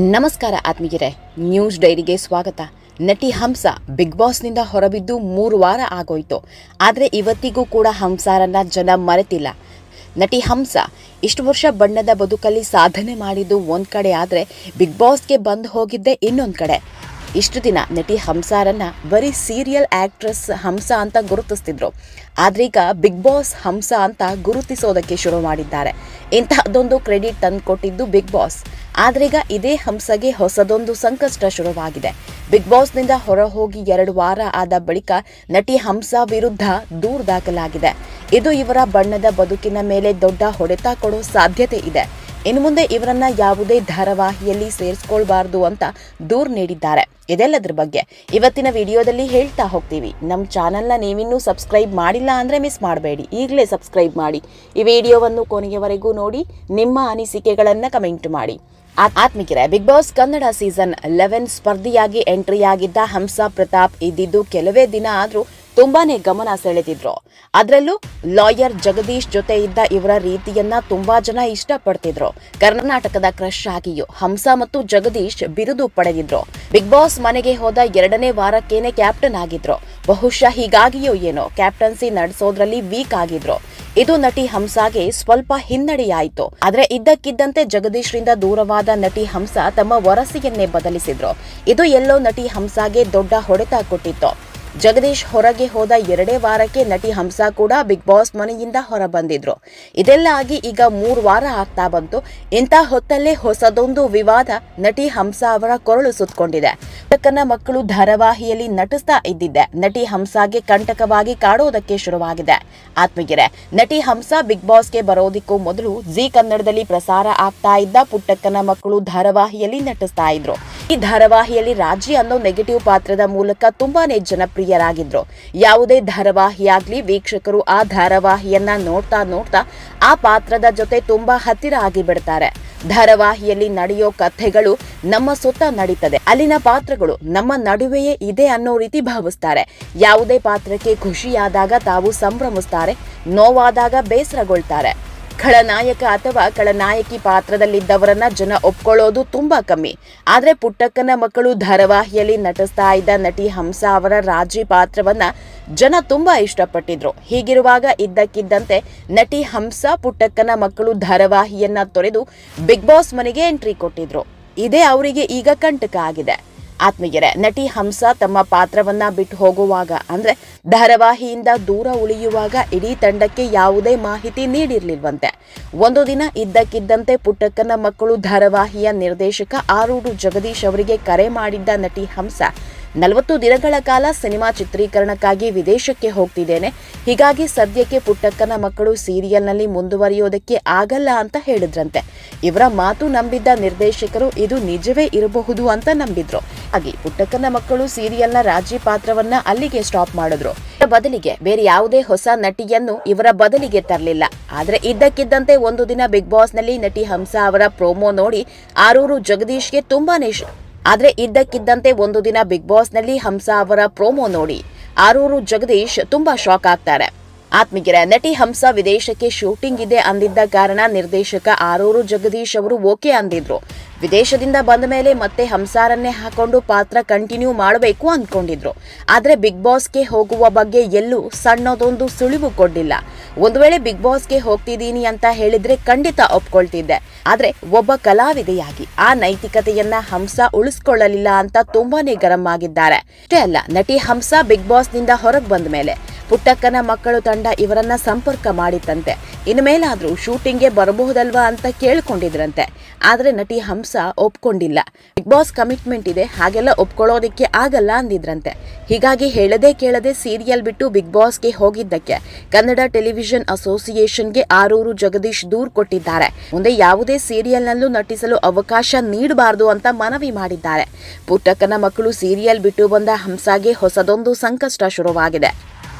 ನಮಸ್ಕಾರ ಆತ್ಮೀಯರೇ, ನ್ಯೂಸ್ ಡೈರಿಗೆ ಸ್ವಾಗತ. ನಟಿ ಹಂಸ ಬಿಗ್ ಬಾಸ್ನಿಂದ ಹೊರಬಿದ್ದು ಮೂರು ವಾರ ಆಗೋಯ್ತು. ಆದರೆ ಇವತ್ತಿಗೂ ಕೂಡ ಹಂಸಾರನ್ನ ಜನ ಮರೆತಿಲ್ಲ. ನಟಿ ಹಂಸ ಇಷ್ಟು ವರ್ಷ ಬಣ್ಣದ ಬದುಕಲ್ಲಿ ಸಾಧನೆ ಮಾಡಿದ್ದು ಒಂದು ಕಡೆ, ಆದರೆ ಬಿಗ್ ಬಾಸ್ಗೆ ಬಂದು ಹೋಗಿದ್ದೆ ಇನ್ನೊಂದು ಕಡೆ. ಇಷ್ಟು ದಿನ ನಟಿ ಹಂಸಾರನ್ನ ಬರೀ ಸೀರಿಯಲ್ ಆಕ್ಟ್ರೆಸ್ ಹಂಸ ಅಂತ ಗುರುತಿಸ್ತಿದ್ರು. ಆದ್ರೀಗ ಬಿಗ್ ಬಾಸ್ ಹಂಸ ಅಂತ ಗುರುತಿಸೋದಕ್ಕೆ ಶುರು ಮಾಡಿದ್ದಾರೆ. ಇಂತಹದ್ದೊಂದು ಕ್ರೆಡಿಟ್ ತಂದುಕೊಟ್ಟಿದ್ದು ಬಿಗ್ ಬಾಸ್. ಆದ್ರೀಗ ಇದೇ ಹಂಸಗೆ ಹೊಸದೊಂದು ಸಂಕಷ್ಟ ಶುರುವಾಗಿದೆ. ಬಿಗ್ ಬಾಸ್ನಿಂದ ಹೊರ ಹೋಗಿ ಎರಡು ವಾರ ಆದ ಬಳಿಕ ನಟಿ ಹಂಸ ವಿರುದ್ಧ ದೂರು ದಾಖಲಾಗಿದೆ. ಇದು ಇವರ ಬಣ್ಣದ ಬದುಕಿನ ಮೇಲೆ ದೊಡ್ಡ ಹೊಡೆತ ಕೊಡೋ ಸಾಧ್ಯತೆ ಇದೆ. ಇನ್ನು ಮುಂದೆ ಇವರನ್ನ ಯಾವುದೇ ಧಾರಾವಾಹಿಯಲ್ಲಿ ಸೇರಿಸ್ಕೊಳ್ಬಾರ್ದು ಅಂತ ದೂರು ನೀಡಿದ್ದಾರೆ. ಇದೆಲ್ಲದ್ರ ಬಗ್ಗೆ ಇವತ್ತಿನ ವಿಡಿಯೋದಲ್ಲಿ ಹೇಳ್ತಾ ಹೋಗ್ತೀವಿ. ನಮ್ಮ ಚಾನಲ್ನ ನೀವಿನ್ನೂ ಸಬ್ಸ್ಕ್ರೈಬ್ ಮಾಡಿಲ್ಲ ಅಂದರೆ ಮಿಸ್ ಮಾಡಬೇಡಿ. ಈಗಲೇ ಸಬ್ಸ್ಕ್ರೈಬ್ ಮಾಡಿ. ಈ ವಿಡಿಯೋವನ್ನು ಕೊನೆಯವರೆಗೂ ನೋಡಿ, ನಿಮ್ಮ ಅನಿಸಿಕೆಗಳನ್ನು ಕಮೆಂಟ್ ಮಾಡಿ. ಆತ್ಮಿಕರೇ, Bigg Boss Kannada season eleven ಸ್ಪರ್ಧಿಯಾಗಿ ಎಂಟ್ರಿಯಾಗಿದ್ದ ಹಂಸಾ ಪ್ರತಾಪ್ ಇದ್ದಿದ್ದು ಕೆಲವೇ ದಿನ ಆದ್ರೂ ತುಂಬಾನೇ ಗಮನ ಸೆಳೆದಿದ್ರು. ಅದರಲ್ಲೂ ಲಾಯರ್ ಜಗದೀಶ್ ಜೊತೆ ಇದ್ದ ಇವರ ರೀತಿಯನ್ನ ತುಂಬಾ ಜನ ಇಷ್ಟಪಡ್ತಿದ್ರು. ಕರ್ನಾಟಕದ ಕ್ರಶ್ ಆಗಿಯೂ ಹಂಸ ಮತ್ತು ಜಗದೀಶ್ ಬಿರುದು ಪಡೆದಿದ್ರು. ಬಿಗ್ ಬಾಸ್ ಮನೆಗೆ ಹೋದ ಎರಡನೇ ವಾರಕ್ಕೇನೆ ಕ್ಯಾಪ್ಟನ್ ಆಗಿದ್ರು. ಬಹುಶಃ ಹೀಗಾಗಿಯೋ ಏನೋ ಕ್ಯಾಪ್ಟನ್ಸಿ ನಡೆಸೋದ್ರಲ್ಲಿ ವೀಕ್ ಆಗಿದ್ರು. ಇದು ನಟಿ ಹಂಸಾಗೆ ಸ್ವಲ್ಪ ಹಿನ್ನಡೆಯಾಯಿತು. ಆದ್ರೆ ಇದ್ದಕ್ಕಿದ್ದಂತೆ ಜಗದೀಶ್ರಿಂದ ದೂರವಾದ ನಟಿ ಹಂಸ ತಮ್ಮ ವರಸೆಯನ್ನೇ ಬದಲಿಸಿದ್ರು. ಇದು ಎಲ್ಲೋ ನಟಿ ಹಂಸಾಗೆ ದೊಡ್ಡ ಹೊಡೆತ ಕೊಟ್ಟಿತ್ತು. ಜಗದೀಶ್ ಹೊರಗೆ ಹೋದ ಎರಡೇ ವಾರಕ್ಕೆ ನಟಿ ಹಂಸ ಕೂಡ ಬಿಗ್ ಬಾಸ್ ಮನೆಯಿಂದ ಹೊರ ಬಂದಿದ್ರು ಇದೆಲ್ಲ ಆಗಿ ಈಗ ಮೂರು ವಾರ ಆಗ್ತಾ ಬಂತು. ಇಂಥ ಹೊತ್ತಲ್ಲೇ ಹೊಸದೊಂದು ವಿವಾದ ನಟಿ ಹಂಸ ಅವರ ಕೊರಳು ಸುತ್ತಕೊಂಡಿದೆ ಕನ್ನ ಮಕ್ಕಳು ಧಾರಾವಾಹಿಯಲ್ಲಿ ನಟಿಸ್ತಾ ಇದ್ದಿದ್ದೆ. ನಟಿ ಹಂಸಾಗೆ ಕಂಟಕವಾಗಿ ಕಾಡೋದಕ್ಕೆ ಶುರುವಾಗಿದೆ. ಆತ್ಮಗಿರೆ ನಟಿ ಹಂಸ ಬಿಗ್ ಬಾಸ್ಗೆ ಬರೋದಿಕ್ಕೂ ಮೊದಲು ಜಿ ಕನ್ನಡದಲ್ಲಿ ಪ್ರಸಾರ ಆಗ್ತಾ ಇದ್ದ ಪುಟ್ಟಕ್ಕನ ಮಕ್ಕಳು ಧಾರಾವಾಹಿಯಲ್ಲಿ ನಟಿಸ್ತಾ ಇದ್ರು. ಈ ಧಾರಾವಾಹಿಯಲ್ಲಿ ರಾಜಿ ಅನ್ನೋ ನೆಗೆಟಿವ್ ಪಾತ್ರದ ಮೂಲಕ ತುಂಬಾನೇ ಜನಪ್ರಿಯರಾಗಿದ್ರು. ಯಾವುದೇ ಧಾರಾವಾಹಿಯಾಗ್ಲಿ ವೀಕ್ಷಕರು ಆ ಧಾರಾವಾಹಿಯನ್ನ ನೋಡ್ತಾ ನೋಡ್ತಾ ಆ ಪಾತ್ರದ ಜೊತೆ ತುಂಬಾ ಹತ್ತಿರ ಆಗಿ ಬಿಡ್ತಾರೆ. ಧಾರಾವಾಹಿಯಲ್ಲಿ ನಡೆಯೋ ಕಥೆಗಳು ನಮ್ಮ ಸುತ್ತ ನಡೀತದೆ. ಅಲ್ಲಿನ ಪಾತ್ರಗಳು ನಮ್ಮ ನಡುವೆಯೇ ಇದೆ ಅನ್ನೋ ರೀತಿ ಭಾವಿಸ್ತಾರೆ. ಯಾವುದೇ ಪಾತ್ರಕ್ಕೆ ಖುಷಿಯಾದಾಗ ತಾವು ಸಂಭ್ರಮಿಸ್ತಾರೆ, ನೋವಾದಾಗ ಬೇಸರಗೊಳ್ತಾರೆ. ಖಳನಾಯಕ ಅಥವಾ ಖಳನಾಯಕಿ ಪಾತ್ರದಲ್ಲಿದ್ದವರನ್ನ ಜನ ಒಪ್ಕೊಳ್ಳೋದು ತುಂಬಾ ಕಮ್ಮಿ. ಆದ್ರೆ ಪುಟ್ಟಕ್ಕನ ಮಕ್ಕಳು ಧಾರಾವಾಹಿಯಲ್ಲಿ ನಟಿಸ್ತಾ ಇದ್ದ ನಟಿ ಹಂಸ ಅವರ ರಾಜಿ ಪಾತ್ರವನ್ನ ಜನ ತುಂಬಾ ಇಷ್ಟಪಟ್ಟಿದ್ರು. ಹೀಗಿರುವಾಗ ಇದ್ದಕ್ಕಿದ್ದಂತೆ ನಟಿ ಹಂಸ ಪುಟ್ಟಕ್ಕನ ಮಕ್ಕಳು ಧಾರಾವಾಹಿಯನ್ನ ತೊರೆದು ಬಿಗ್ ಬಾಸ್ ಮನೆಗೆ ಎಂಟ್ರಿ ಕೊಟ್ಟಿದ್ರು. ಇದೇ ಅವರಿಗೆ ಈಗ ಕಂಟಕ ಆಗಿದೆ. ಆತ್ಮೀಯರೇ, ನಟಿ ಹಂಸ ತಮ್ಮ ಪಾತ್ರವನ್ನ ಬಿಟ್ಟು ಹೋಗುವಾಗ, ಅಂದ್ರೆ ಧಾರಾವಾಹಿಯಿಂದ ದೂರ ಉಳಿಯುವಾಗ ಇಡೀ ತಂಡಕ್ಕೆ ಯಾವುದೇ ಮಾಹಿತಿ ನೀಡಿರ್ಲಿಲ್ವಂತೆ. ಒಂದು ದಿನ ಇದ್ದಕ್ಕಿದ್ದಂತೆ ಪುಟ್ಟಕ್ಕನ ಮಕ್ಕಳು ಧಾರಾವಾಹಿಯ ನಿರ್ದೇಶಕ ಆರೂರು ಜಗದೀಶ್ ಅವರಿಗೆ ಕರೆ ಮಾಡಿದ್ದ ನಟಿ ಹಂಸ ನಲವತ್ತು ದಿನಗಳ ಕಾಲ ಸಿನಿಮಾ ಚಿತ್ರೀಕರಣಕ್ಕಾಗಿ ವಿದೇಶಕ್ಕೆ ಹೋಗ್ತಿದ್ದೇನೆ. ಹೀಗಾಗಿ ಸದ್ಯಕ್ಕೆ ಪುಟ್ಟಕ್ಕನ ಮಕ್ಕಳು ಸೀರಿಯಲ್ನಲ್ಲಿ ಮುಂದುವರಿಯೋದಕ್ಕೆ ಆಗಲ್ಲ ಅಂತ ಹೇಳಿದ್ರಂತೆ. ಇವರ ಮಾತು ನಂಬಿದ್ದ ನಿರ್ದೇಶಕರು ಇದು ನಿಜವೇ ಇರಬಹುದು ಅಂತ ನಂಬಿದ್ರು. ಹಾಗೆ ಪುಟ್ಟಕ್ಕನ ಮಕ್ಕಳು ಸೀರಿಯಲ್ನ ರಾಜಿ ಪಾತ್ರವನ್ನ ಅಲ್ಲಿಗೆ ಸ್ಟಾಪ್ ಮಾಡಿದ್ರು. ಬದಲಿಗೆ ಬೇರೆ ಯಾವುದೇ ಹೊಸ ನಟಿಯನ್ನು ಇವರ ಬದಲಿಗೆ ತರಲಿಲ್ಲ. ಆದ್ರೆ ಇದ್ದಕ್ಕಿದ್ದಂತೆ ಒಂದು ದಿನ ಬಿಗ್ ಬಾಸ್ನಲ್ಲಿ ನಟಿ ಹಂಸ ಅವರ ಪ್ರೋಮೋ ನೋಡಿ ಆರೂರು ಜಗದೀಶ್ಗೆ ತುಂಬಾನೇ ಆದ್ರೆ ಇದ್ದಕ್ಕಿದ್ದಂತೆ ಒಂದು ದಿನ ಬಿಗ್ ಬಾಸ್ನಲ್ಲಿ ಹಂಸಾ ಅವರ ಪ್ರೋಮೋ ನೋಡಿ. ಆರೂರು ಜಗದೀಶ್ ತುಂಬಾ ಶಾಕ್ ಆಗ್ತಾರೆ. ಆತ್ಮೀಯರ ನಟಿ ಹಂಸ ವಿದೇಶಕ್ಕೆ ಶೂಟಿಂಗ್ ಇದೆ ಅಂದಿದ್ದ ಕಾರಣ ನಿರ್ದೇಶಕ ಆರೂರು ಜಗದೀಶ್ ಅವರು ಓಕೆ ಅಂದಿದ್ರು. ವಿದೇಶದಿಂದ ಬಂದ ಮೇಲೆ ಮತ್ತೆ ಹಂಸಾರನ್ನೇ ಹಾಕೊಂಡು ಪಾತ್ರ ಕಂಟಿನ್ಯೂ ಮಾಡಬೇಕು ಅಂದ್ಕೊಂಡಿದ್ರು. ಆದ್ರೆ ಬಿಗ್ ಬಾಸ್ಗೆ ಹೋಗುವ ಬಗ್ಗೆ ಎಲ್ಲೂ ಸಣ್ಣದೊಂದು ಸುಳಿವು ಕೊಡ್ಲಿಲ್ಲ. ಒಂದು ವೇಳೆ ಬಿಗ್ ಬಾಸ್ಗೆ ಹೋಗ್ತಿದ್ದೀನಿ ಅಂತ ಹೇಳಿದ್ರೆ ಖಂಡಿತ ಒಪ್ಕೊಳ್ತಿದ್ದೆ. ಆದ್ರೆ ಒಬ್ಬ ಕಲಾವಿದೆಯಾಗಿ ಆ ನೈತಿಕತೆಯನ್ನ ಹಂಸ ಉಳಿಸ್ಕೊಳ್ಳಲಿಲ್ಲ ಅಂತ ತುಂಬಾನೇ ಗರಂ ಆಗಿದ್ದಾರೆ. ಅಷ್ಟೇ ಅಲ್ಲ, ನಟಿ ಹಂಸ ಬಿಗ್ ಬಾಸ್ನಿಂದ ಹೊರಗೆ ಬಂದ ಮೇಲೆ ಪುಟ್ಟಕ್ಕನ ಮಕ್ಕಳು ತಂಡ ಇವರನ್ನ ಸಂಪರ್ಕ ಮಾಡಿತ್ತಂತೆ. ಇನ್ನು ಮೇಲಾದ್ರೂ ಶೂಟಿಂಗ್ಗೆ ಬರಬಹುದಲ್ವಾ ಅಂತ ಕೇಳ್ಕೊಂಡಿದ್ರಂತೆ. ಆದರೆ ನಟಿ ಹಂಸ ಒಪ್ಕೊಂಡಿಲ್ಲ. ಬಿಗ್ ಬಾಸ್ ಕಮಿಟ್ಮೆಂಟ್ ಇದೆ, ಹಾಗೆಲ್ಲ ಒಪ್ಕೊಳ್ಳೋದಕ್ಕೆ ಆಗಲ್ಲ ಅಂದಿದ್ರಂತೆ. ಹೀಗಾಗಿ ಹೇಳದೆ ಕೇಳದೆ ಸೀರಿಯಲ್ ಬಿಟ್ಟು ಬಿಗ್ ಬಾಸ್ಗೆ ಹೋಗಿದ್ದಕ್ಕೆ ಕನ್ನಡ ಟೆಲಿವಿಷನ್ ಅಸೋಸಿಯೇಷನ್ಗೆ ಆರೂರು ಜಗದೀಶ್ ದೂರ್ ಕೊಟ್ಟಿದ್ದಾರೆ. ಮುಂದೆ ಯಾವುದೇ ಸೀರಿಯಲ್ನಲ್ಲೂ ನಟಿಸಲು ಅವಕಾಶ ನೀಡಬಾರದು ಅಂತ ಮನವಿ ಮಾಡಿದ್ದಾರೆ. ಪುಟ್ಟಕ್ಕನ ಮಕ್ಕಳು ಸೀರಿಯಲ್ ಬಿಟ್ಟು ಬಂದ ಹಂಸಾಗೆ ಹೊಸದೊಂದು ಸಂಕಷ್ಟ ಶುರುವಾಗಿದೆ.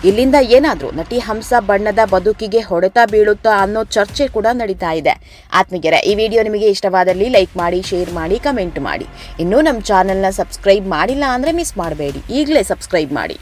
ಇಲ್ಲಿಂದ ಏನಾದರೂ ನಟಿ ಹಂಸ ಬಣ್ಣದ ಬದುಕಿಗೆ ಹೊಡೆತ ಬೀಳುತ್ತಾ ಅನ್ನೋ ಚರ್ಚೆ ಕೂಡ ನಡೀತಾ ಇದೆ. ಆತ್ಮೀಯರ, ಈ ವಿಡಿಯೋ ನಿಮಗೆ ಇಷ್ಟವಾದಲ್ಲಿ ಲೈಕ್ ಮಾಡಿ, ಶೇರ್ ಮಾಡಿ, ಕಮೆಂಟ್ ಮಾಡಿ. ಇನ್ನೂ ನಮ್ಮ ಚಾನೆಲ್ನ ಸಬ್ಸ್ಕ್ರೈಬ್ ಮಾಡಿಲ್ಲ ಅಂದರೆ ಮಿಸ್ ಮಾಡಬೇಡಿ. ಈಗಲೇ ಸಬ್ಸ್ಕ್ರೈಬ್ ಮಾಡಿ.